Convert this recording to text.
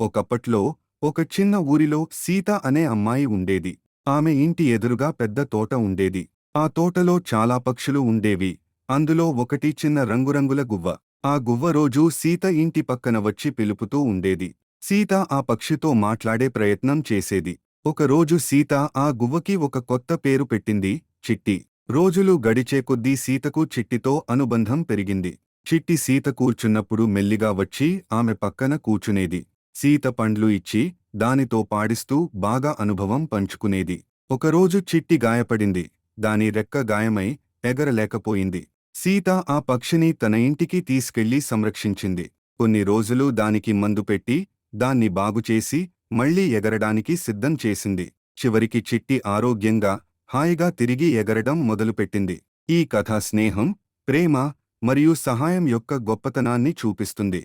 ఒకప్పట్లో ఒక చిన్న ఊరిలో సీత అనే అమ్మాయి ఉండేది. ఆమె ఇంటి ఎదురుగా పెద్ద తోట ఉండేది. ఆ తోటలో చాలా పక్షులు ఉండేవి. అందులో ఒకటి చిన్న రంగురంగుల గువ్వ. ఆ గువ్వ రోజూ సీత ఇంటి పక్కన వచ్చి పిలుపుతూ ఉండేది. సీత ఆ పక్షితో మాట్లాడే ప్రయత్నం చేసేది. ఒకరోజు సీత ఆ గువ్వకి ఒక కొత్త పేరు పెట్టింది చిట్టి. రోజులు గడిచే కొద్దీ సీతకు చిట్టితో అనుబంధం పెరిగింది. చిట్టి సీత కూర్చున్నప్పుడు మెల్లిగా వచ్చి ఆమె పక్కన కూర్చునేది. సీత పండ్లు ఇచ్చి దానితో పాడిస్తూ బాగా అనుభవం పంచుకునేది. ఒకరోజు చిట్టి గాయపడింది. దాని రెక్క గాయమై ఎగరలేకపోయింది. సీత ఆ పక్షిని తన ఇంటికి తీసుకెళ్ళి సంరక్షించింది. కొన్ని రోజులు దానికి మందు పెట్టి దాన్ని బాగుచేసి మళ్ళీ ఎగరడానికి సిద్ధం చేసింది. చివరికి చిట్టి ఆరోగ్యంగా హాయిగా తిరిగి ఎగరడం మొదలుపెట్టింది. ఈ కథ స్నేహం ప్రేమ మరియు సహాయం యొక్క గొప్పతనాన్ని చూపిస్తుంది.